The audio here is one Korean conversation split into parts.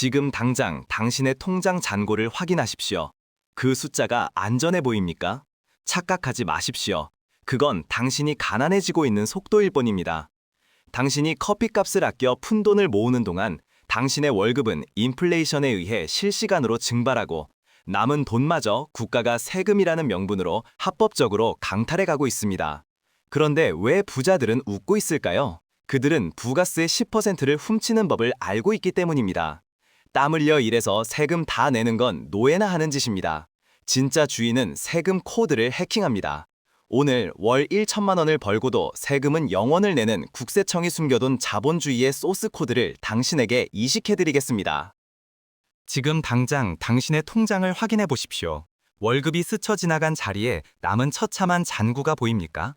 지금 당장 당신의 통장 잔고를 확인하십시오. 그 숫자가 안전해 보입니까? 착각하지 마십시오. 그건 당신이 가난해지고 있는 속도일 뿐입니다. 당신이 커피값을 아껴 푼돈을 모으는 동안 당신의 월급은 인플레이션에 의해 실시간으로 증발하고 남은 돈마저 국가가 세금이라는 명분으로 합법적으로 강탈해 가고 있습니다. 그런데 왜 부자들은 웃고 있을까요? 그들은 부가스의 10%를 훔치는 법을 알고 있기 때문입니다. 땀 흘려 일해서 세금 다 내는 건 노예나 하는 짓입니다. 진짜 주인은 세금 코드를 해킹합니다. 오늘 월 1천만 원을 벌고도 세금은 0원을 내는 국세청이 숨겨둔 자본주의의 소스 코드를 당신에게 이식해드리겠습니다. 지금 당장 당신의 통장을 확인해 보십시오. 월급이 스쳐 지나간 자리에 남은 처참한 잔고가 보입니까?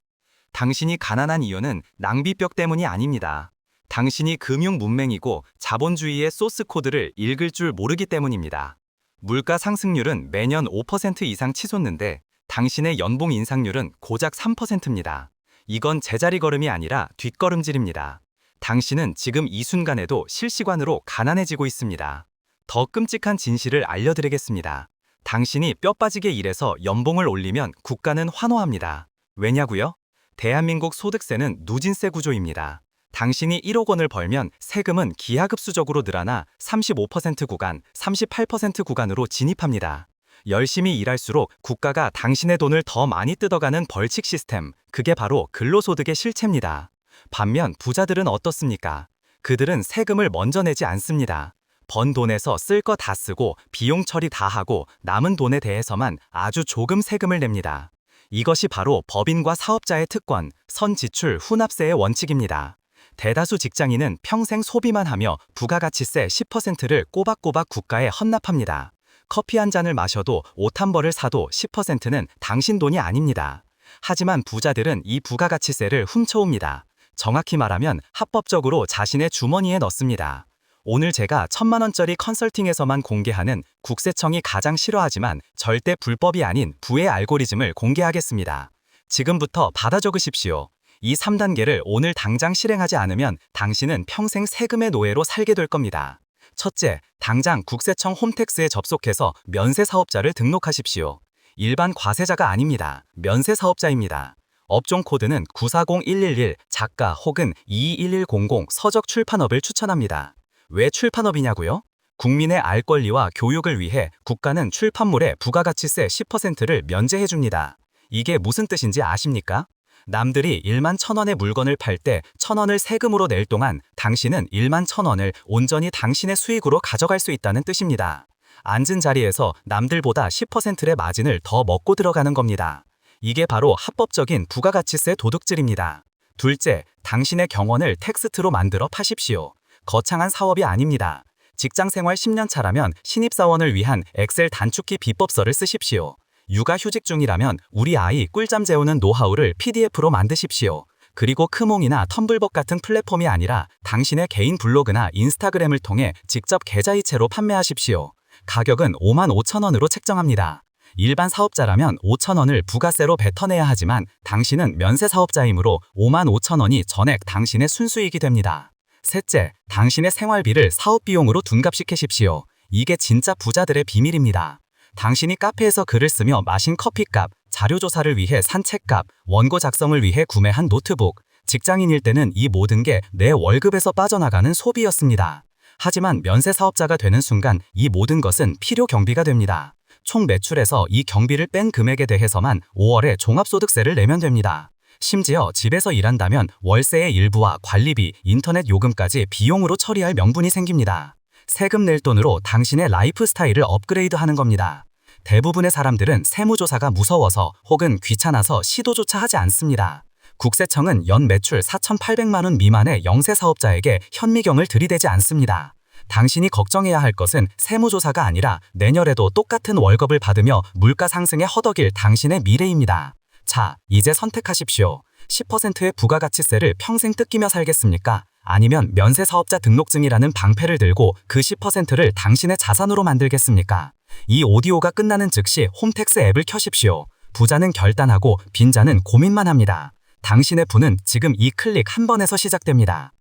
당신이 가난한 이유는 낭비벽 때문이 아닙니다. 당신이 금융 문맹이고 자본주의의 소스 코드를 읽을 줄 모르기 때문입니다. 물가 상승률은 매년 5% 이상 치솟는데 당신의 연봉 인상률은 고작 3%입니다. 이건 제자리 걸음이 아니라 뒷걸음질입니다. 당신은 지금 이 순간에도 실시간으로 가난해지고 있습니다. 더 끔찍한 진실을 알려드리겠습니다. 당신이 뼈 빠지게 일해서 연봉을 올리면 국가는 환호합니다. 왜냐고요? 대한민국 소득세는 누진세 구조입니다. 당신이 1억 원을 벌면 세금은 기하급수적으로 늘어나 35% 구간, 38% 구간으로 진입합니다. 열심히 일할수록 국가가 당신의 돈을 더 많이 뜯어가는 벌칙 시스템, 그게 바로 근로소득의 실체입니다. 반면 부자들은 어떻습니까? 그들은 세금을 먼저 내지 않습니다. 번 돈에서 쓸 거 다 쓰고 비용 처리 다 하고 남은 돈에 대해서만 아주 조금 세금을 냅니다. 이것이 바로 법인과 사업자의 특권, 선지출 후납세의 원칙입니다. 대다수 직장인은 평생 소비만 하며 부가가치세 10%를 꼬박꼬박 국가에 헌납합니다. 커피 한 잔을 마셔도 옷 한 벌을 사도 10%는 당신 돈이 아닙니다. 하지만 부자들은 이 부가가치세를 훔쳐옵니다. 정확히 말하면 합법적으로 자신의 주머니에 넣습니다. 오늘 제가 천만 원짜리 컨설팅에서만 공개하는 국세청이 가장 싫어하지만 절대 불법이 아닌 부의 알고리즘을 공개하겠습니다. 지금부터 받아 적으십시오. 이 3단계를 오늘 당장 실행하지 않으면 당신은 평생 세금의 노예로 살게 될 겁니다. 첫째, 당장 국세청 홈택스에 접속해서 면세 사업자를 등록하십시오. 일반 과세자가 아닙니다. 면세 사업자입니다. 업종 코드는 940111 작가 혹은 221100 서적 출판업을 추천합니다. 왜 출판업이냐고요? 국민의 알 권리와 교육을 위해 국가는 출판물의 부가가치세 10%를 면제해 줍니다. 이게 무슨 뜻인지 아십니까? 남들이 1만 1000원의 물건을 팔때 1000원을 세금으로 낼 동안 당신은 1만 1000원을 온전히 당신의 수익으로 가져갈 수 있다는 뜻입니다. 앉은 자리에서 남들보다 10%의 마진을 더 먹고 들어가는 겁니다. 이게 바로 합법적인 부가가치세 도둑질입니다. 둘째, 당신의 경원을 텍스트로 만들어 파십시오. 거창한 사업이 아닙니다. 직장 생활 10년 차라면 신입사원을 위한 엑셀 단축키 비법서를 쓰십시오. 육아 휴직 중이라면 우리 아이 꿀잠 재우는 노하우를 PDF로 만드십시오. 그리고 크몽이나 텀블벅 같은 플랫폼이 아니라 당신의 개인 블로그나 인스타그램을 통해 직접 계좌이체로 판매하십시오. 가격은 5만 5천 원으로 책정합니다. 일반 사업자라면 5천 원을 부가세로 뱉어내야 하지만 당신은 면세 사업자이므로 5만 5천 원이 전액 당신의 순수익이 됩니다. 셋째, 당신의 생활비를 사업비용으로 둔갑시키십시오. 이게 진짜 부자들의 비밀입니다. 당신이 카페에서 글을 쓰며 마신 커피값, 자료 조사를 위해 산 책값, 원고 작성을 위해 구매한 노트북, 직장인일 때는 이 모든 게 내 월급에서 빠져나가는 소비였습니다. 하지만 면세 사업자가 되는 순간 이 모든 것은 필요 경비가 됩니다. 총 매출에서 이 경비를 뺀 금액에 대해서만 5월에 종합소득세를 내면 됩니다. 심지어 집에서 일한다면 월세의 일부와 관리비, 인터넷 요금까지 비용으로 처리할 명분이 생깁니다. 세금 낼 돈으로 당신의 라이프 스타일을 업그레이드 하는 겁니다. 대부분의 사람들은 세무조사가 무서워서 혹은 귀찮아서 시도조차 하지 않습니다. 국세청은 연 매출 4,800만 원 미만의 영세 사업자에게 현미경을 들이대지 않습니다. 당신이 걱정해야 할 것은 세무조사가 아니라 내년에도 똑같은 월급을 받으며 물가 상승에 허덕일 당신의 미래입니다. 자, 이제 선택하십시오. 10%의 부가가치세를 평생 뜯기며 살겠습니까? 아니면 면세 사업자 등록증이라는 방패를 들고 그 10%를 당신의 자산으로 만들겠습니까? 이 오디오가 끝나는 즉시 홈택스 앱을 켜십시오. 부자는 결단하고 빈자는 고민만 합니다. 당신의 부는 지금 이 클릭 한 번에서 시작됩니다.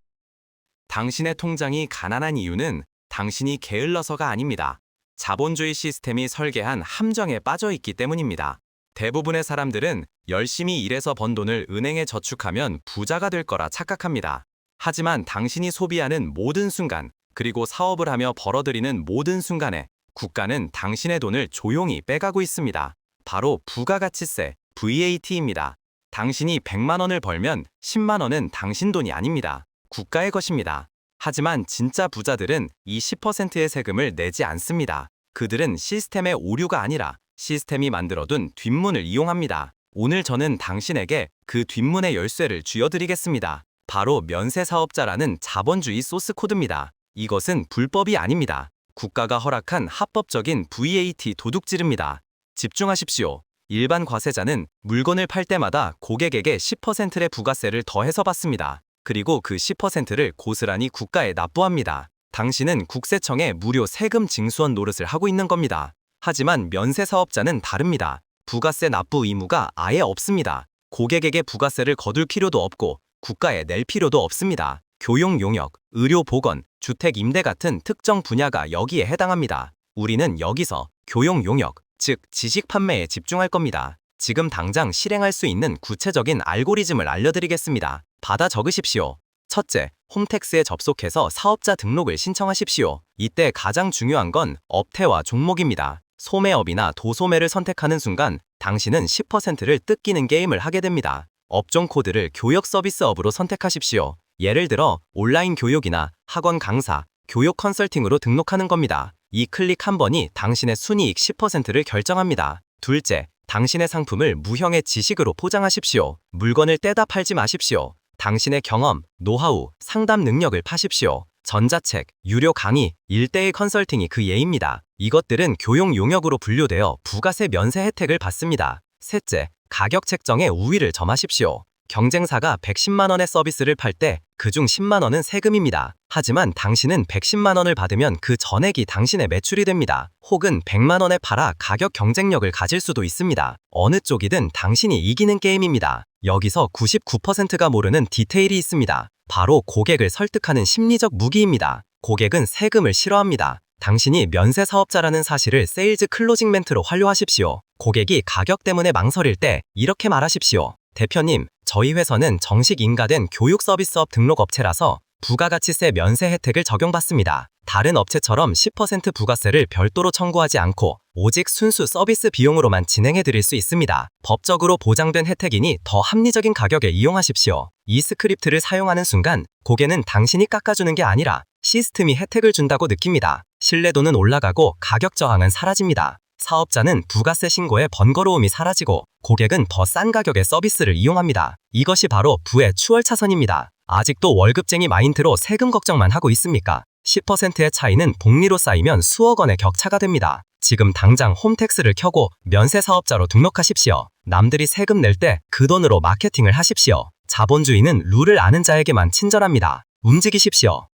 당신의 통장이 가난한 이유는 당신이 게을러서가 아닙니다. 자본주의 시스템이 설계한 함정에 빠져 있기 때문입니다. 대부분의 사람들은 열심히 일해서 번 돈을 은행에 저축하면 부자가 될 거라 착각합니다. 하지만 당신이 소비하는 모든 순간, 그리고 사업을 하며 벌어들이는 모든 순간에 국가는 당신의 돈을 조용히 빼가고 있습니다. 바로 부가가치세, VAT입니다. 당신이 100만 원을 벌면 10만 원은 당신 돈이 아닙니다. 국가의 것입니다. 하지만 진짜 부자들은 이 10%의 세금을 내지 않습니다. 그들은 시스템의 오류가 아니라 시스템이 만들어둔 뒷문을 이용합니다. 오늘 저는 당신에게 그 뒷문의 열쇠를 쥐어드리겠습니다. 바로 면세 사업자라는 자본주의 소스 코드입니다. 이것은 불법이 아닙니다. 국가가 허락한 합법적인 VAT 도둑질입니다. 집중하십시오. 일반 과세자는 물건을 팔 때마다 고객에게 10%의 부가세를 더해서 받습니다. 그리고 그 10%를 고스란히 국가에 납부합니다. 당신은 국세청에 무료 세금 징수원 노릇을 하고 있는 겁니다. 하지만 면세 사업자는 다릅니다. 부가세 납부 의무가 아예 없습니다. 고객에게 부가세를 거둘 필요도 없고 국가에 낼 필요도 없습니다. 교육 용역, 의료 보건, 주택 임대 같은 특정 분야가 여기에 해당합니다. 우리는 여기서 교육 용역, 즉 지식 판매에 집중할 겁니다. 지금 당장 실행할 수 있는 구체적인 알고리즘을 알려드리겠습니다. 받아 적으십시오. 첫째, 홈택스에 접속해서 사업자 등록을 신청하십시오. 이때 가장 중요한 건 업태와 종목입니다. 소매업이나 도소매를 선택하는 순간 당신은 10%를 뜯기는 게임을 하게 됩니다. 업종 코드를 교역 서비스업으로 선택하십시오. 예를 들어 온라인 교육이나 학원 강사, 교육 컨설팅으로 등록하는 겁니다. 이 클릭 한 번이 당신의 순이익 10%를 결정합니다. 둘째, 당신의 상품을 무형의 지식으로 포장하십시오. 물건을 떼다 팔지 마십시오. 당신의 경험, 노하우, 상담 능력을 파십시오. 전자책, 유료 강의, 일대일 컨설팅이 그 예입니다. 이것들은 교육 용역으로 분류되어 부가세 면세 혜택을 받습니다. 셋째, 가격 책정에 우위를 점하십시오. 경쟁사가 110만 원의 서비스를 팔 때 그중 10만 원은 세금입니다. 하지만 당신은 110만 원을 받으면 그 전액이 당신의 매출이 됩니다. 혹은 100만 원에 팔아 가격 경쟁력을 가질 수도 있습니다. 어느 쪽이든 당신이 이기는 게임입니다. 여기서 99%가 모르는 디테일이 있습니다. 바로 고객을 설득하는 심리적 무기입니다. 고객은 세금을 싫어합니다. 당신이 면세 사업자라는 사실을 세일즈 클로징 멘트로 활용하십시오. 고객이 가격 때문에 망설일 때 이렇게 말하십시오. 대표님, 저희 회사는 정식 인가된 교육 서비스업 등록 업체라서 부가가치세 면세 혜택을 적용받습니다. 다른 업체처럼 10% 부가세를 별도로 청구하지 않고 오직 순수 서비스 비용으로만 진행해 드릴 수 있습니다. 법적으로 보장된 혜택이니 더 합리적인 가격에 이용하십시오. 이 스크립트를 사용하는 순간 고객은 당신이 깎아주는 게 아니라 시스템이 혜택을 준다고 느낍니다. 신뢰도는 올라가고 가격 저항은 사라집니다. 사업자는 부가세 신고에 번거로움이 사라지고 고객은 더 싼 가격의 서비스를 이용합니다. 이것이 바로 부의 추월차선입니다. 아직도 월급쟁이 마인드로 세금 걱정만 하고 있습니까? 10%의 차이는 복리로 쌓이면 수억 원의 격차가 됩니다. 지금 당장 홈택스를 켜고 면세 사업자로 등록하십시오. 남들이 세금 낼 때 그 돈으로 마케팅을 하십시오. 자본주의는 룰을 아는 자에게만 친절합니다. 움직이십시오.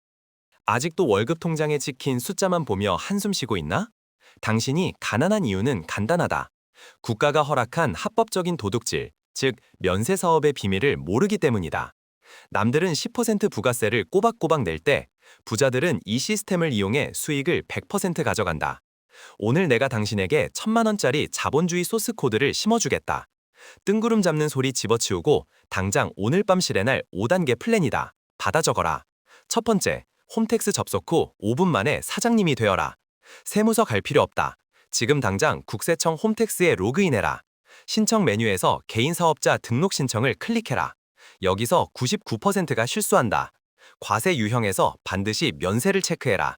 아직도 월급 통장에 찍힌 숫자만 보며 한숨 쉬고 있나? 당신이 가난한 이유는 간단하다. 국가가 허락한 합법적인 도둑질, 즉 면세 사업의 비밀을 모르기 때문이다. 남들은 10% 부가세를 꼬박꼬박 낼 때 부자들은 이 시스템을 이용해 수익을 100% 가져간다. 오늘 내가 당신에게 천만 원짜리 자본주의 소스 코드를 심어주겠다. 뜬구름 잡는 소리 집어치우고 당장 오늘 밤 실행할 5단계 플랜이다. 받아 적어라. 첫 번째, 홈택스 접속 후 5분 만에 사장님이 되어라. 세무서 갈 필요 없다. 지금 당장 국세청 홈택스에 로그인해라. 신청 메뉴에서 개인 사업자 등록 신청을 클릭해라. 여기서 99%가 실수한다. 과세 유형에서 반드시 면세를 체크해라.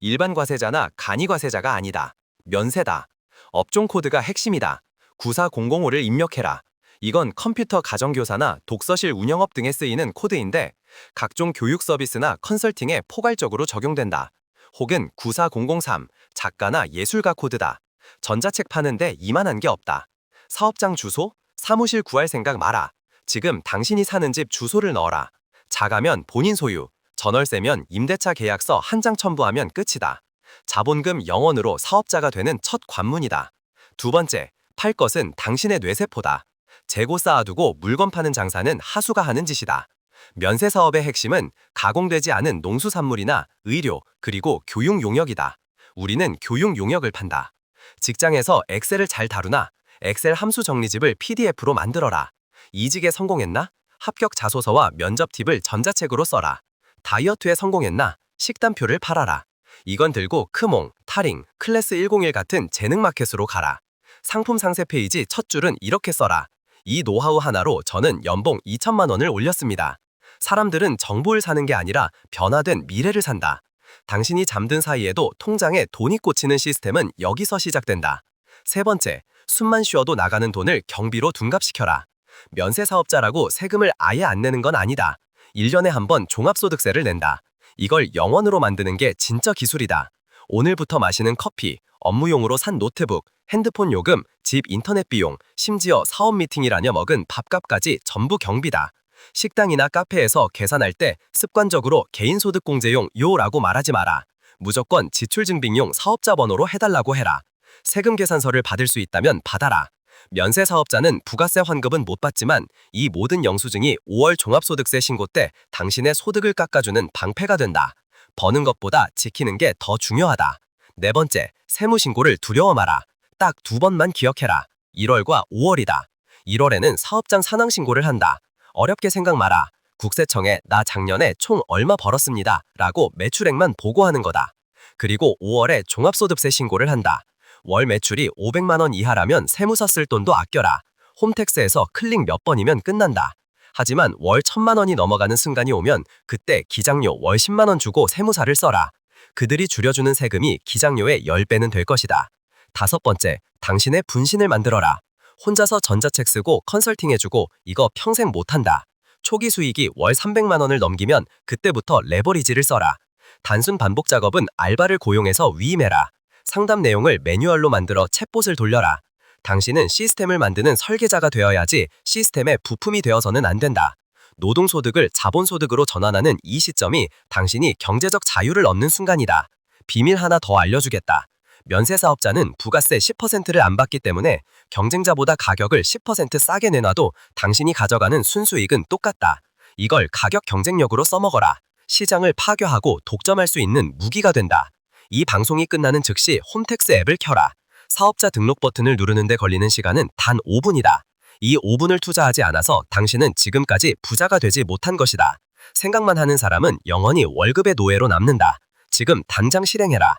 일반 과세자나 간이 과세자가 아니다. 면세다. 업종 코드가 핵심이다. 94005를 입력해라. 이건 컴퓨터 가정교사나 독서실 운영업 등에 쓰이는 코드인데 각종 교육 서비스나 컨설팅에 포괄적으로 적용된다. 혹은 94003 작가나 예술가 코드다. 전자책 파는데 이만한 게 없다. 사업장 주소, 사무실 구할 생각 마라. 지금 당신이 사는 집 주소를 넣어라. 작가면 본인 소유, 전월세면 임대차 계약서 한 장 첨부하면 끝이다. 자본금 영원으로 사업자가 되는 첫 관문이다. 두 번째, 팔 것은 당신의 뇌세포다. 재고 쌓아두고 물건 파는 장사는 하수가 하는 짓이다. 면세 사업의 핵심은 가공되지 않은 농수산물이나 의료, 그리고 교육 용역이다. 우리는 교육 용역을 판다. 직장에서 엑셀을 잘 다루나 엑셀 함수 정리집을 PDF로 만들어라. 이직에 성공했나? 합격 자소서와 면접 팁을 전자책으로 써라. 다이어트에 성공했나? 식단표를 팔아라. 이건 들고 크몽, 타링, 클래스 101 같은 재능 마켓으로 가라. 상품 상세 페이지 첫 줄은 이렇게 써라. 이 노하우 하나로 저는 연봉 2천만 원을 올렸습니다. 사람들은 정보를 사는 게 아니라 변화된 미래를 산다. 당신이 잠든 사이에도 통장에 돈이 꽂히는 시스템은 여기서 시작된다. 세 번째, 숨만 쉬어도 나가는 돈을 경비로 둔갑시켜라. 면세 사업자라고 세금을 아예 안 내는 건 아니다. 1년에 한 번 종합소득세를 낸다. 이걸 영원으로 만드는 게 진짜 기술이다. 오늘부터 마시는 커피, 업무용으로 산 노트북, 핸드폰 요금, 집 인터넷 비용, 심지어 사업 미팅이라며 먹은 밥값까지 전부 경비다. 식당이나 카페에서 계산할 때 습관적으로 개인소득공제용 요라고 말하지 마라. 무조건 지출증빙용 사업자 번호로 해달라고 해라. 세금 계산서를 받을 수 있다면 받아라. 면세 사업자는 부가세 환급은 못 받지만 이 모든 영수증이 5월 종합소득세 신고 때 당신의 소득을 깎아주는 방패가 된다. 버는 것보다 지키는 게 더 중요하다. 네 번째, 세무신고를 두려워 마라. 딱 두 번만 기억해라. 1월과 5월이다. 1월에는 사업장 산항신고를 한다. 어렵게 생각 마라. 국세청에 나 작년에 총 얼마 벌었습니다. 라고 매출액만 보고하는 거다. 그리고 5월에 종합소득세 신고를 한다. 월 매출이 500만 원 이하라면 세무서 쓸 돈도 아껴라. 홈택스에서 클릭 몇 번이면 끝난다. 하지만 월 1000만 원이 넘어가는 순간이 오면 그때 기장료 월 10만 원 주고 세무사를 써라. 그들이 줄여주는 세금이 기장료의 10배는 될 것이다. 다섯 번째, 당신의 분신을 만들어라. 혼자서 전자책 쓰고 컨설팅 해주고 이거 평생 못한다. 초기 수익이 월 300만 원을 넘기면 그때부터 레버리지를 써라. 단순 반복 작업은 알바를 고용해서 위임해라. 상담 내용을 매뉴얼로 만들어 챗봇을 돌려라. 당신은 시스템을 만드는 설계자가 되어야지 시스템의 부품이 되어서는 안 된다. 노동소득을 자본소득으로 전환하는 이 시점이 당신이 경제적 자유를 얻는 순간이다. 비밀 하나 더 알려주겠다. 면세 사업자는 부가세 10%를 안 받기 때문에 경쟁자보다 가격을 10% 싸게 내놔도 당신이 가져가는 순수익은 똑같다. 이걸 가격 경쟁력으로 써먹어라. 시장을 파괴하고 독점할 수 있는 무기가 된다. 이 방송이 끝나는 즉시 홈택스 앱을 켜라. 사업자 등록 버튼을 누르는데 걸리는 시간은 단 5분이다. 이 5분을 투자하지 않아서 당신은 지금까지 부자가 되지 못한 것이다. 생각만 하는 사람은 영원히 월급의 노예로 남는다. 지금 당장 실행해라.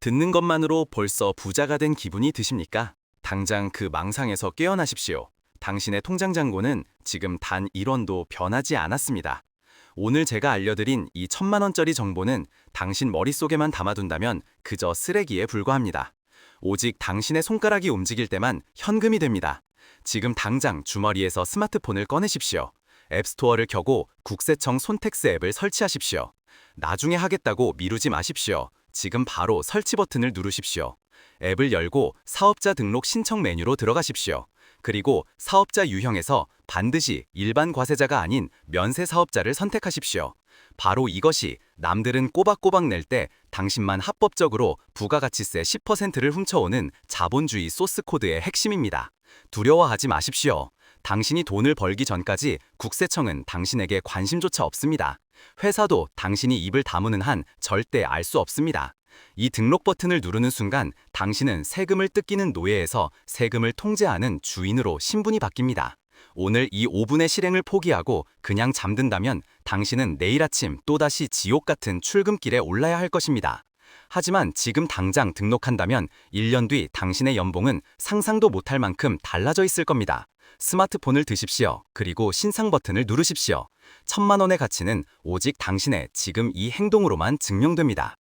듣는 것만으로 벌써 부자가 된 기분이 드십니까? 당장 그 망상에서 깨어나십시오. 당신의 통장 잔고는 지금 단 1원도 변하지 않았습니다. 오늘 제가 알려드린 이 천만 원짜리 정보는 당신 머릿속에만 담아둔다면 그저 쓰레기에 불과합니다. 오직 당신의 손가락이 움직일 때만 현금이 됩니다. 지금 당장 주머니에서 스마트폰을 꺼내십시오. 앱스토어를 켜고 국세청 손택스 앱을 설치하십시오. 나중에 하겠다고 미루지 마십시오. 지금 바로 설치 버튼을 누르십시오. 앱을 열고 사업자 등록 신청 메뉴로 들어가십시오. 그리고 사업자 유형에서 반드시 일반 과세자가 아닌 면세 사업자를 선택하십시오. 바로 이것이 남들은 꼬박꼬박 낼 때 당신만 합법적으로 부가가치세 10%를 훔쳐오는 자본주의 소스 코드의 핵심입니다. 두려워하지 마십시오. 당신이 돈을 벌기 전까지 국세청은 당신에게 관심조차 없습니다. 회사도 당신이 입을 다무는 한 절대 알 수 없습니다. 이 등록 버튼을 누르는 순간 당신은 세금을 뜯기는 노예에서 세금을 통제하는 주인으로 신분이 바뀝니다. 오늘 이 5분의 실행을 포기하고 그냥 잠든다면 당신은 내일 아침 또다시 지옥 같은 출근길에 올라야 할 것입니다. 하지만 지금 당장 등록한다면 1년 뒤 당신의 연봉은 상상도 못할 만큼 달라져 있을 겁니다. 스마트폰을 드십시오. 그리고 신상 버튼을 누르십시오. 천만 원의 가치는 오직 당신의 지금 이 행동으로만 증명됩니다.